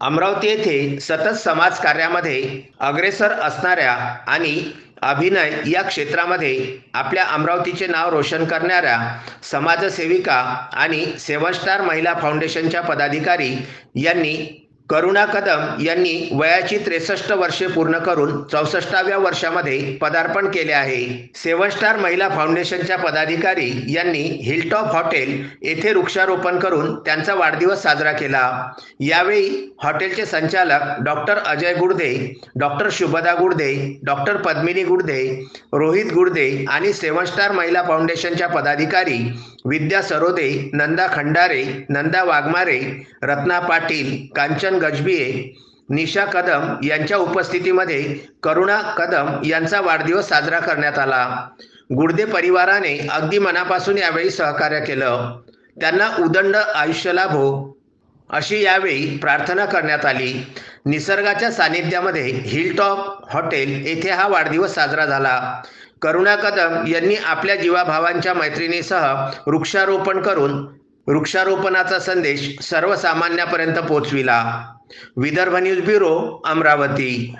अमरावती येथे सतत समाज कार्यामध्ये अग्रेसर असणाऱ्या आणि अभिनय या क्षेत्रामध्ये आपल्या अमरावतीचे नाव रोशन करणाऱ्या समाजसेविका आणि सेवन स्टार महिला फाउंडेशनच्या पदाधिकारी यांनी करुणा कदम यांनी वयाची त्रेसष्ट वर्षे पूर्ण करून चौसष्टाव्या वर्षामध्ये पदार्पण केले आहे. सेवन स्टार महिला फाउंडेशनच्या पदाधिकारी यांनी हिलटॉप हॉटेल येथे वृक्षारोपण करून त्यांचा वाढदिवस साजरा केला. यावेळी हॉटेलचे संचालक doctor Ajay Gudade doctor Shubhada Gudade doctor Padmini Gudade Rohit Gudade आणि सेवन स्टार महिला फाउंडेशनच्या पदाधिकारी विद्या सरोदे नंदा खंडारे नंदा वाघमारे रत्ना पाटील कांचन गजबिये निशा कदम यांच्या उपस्थितीमध्ये करुणा कदम यांचा वाढदिवस साजरा करण्यात आला. गुडदे परिवाराने अगदी मनापासून यावेळी सहकार्य केलं. त्यांना उदंड आयुष्य लाभो अशी यावेळी प्रार्थना करण्यात आली. निसर्गाच्या सानिध्यामध्ये हिलटॉप हॉटेल येथे हा वाढदिवस साजरा झाला. करुणा कदम यांनी आपल्या जीवाभावांच्या मैत्रिणीसह वृक्षारोपण करून वृक्षारोपणाचा संदेश सर्वसामान्यापर्यंत पोहोचविला विदर्भ न्यूज ब्युरो अमरावती.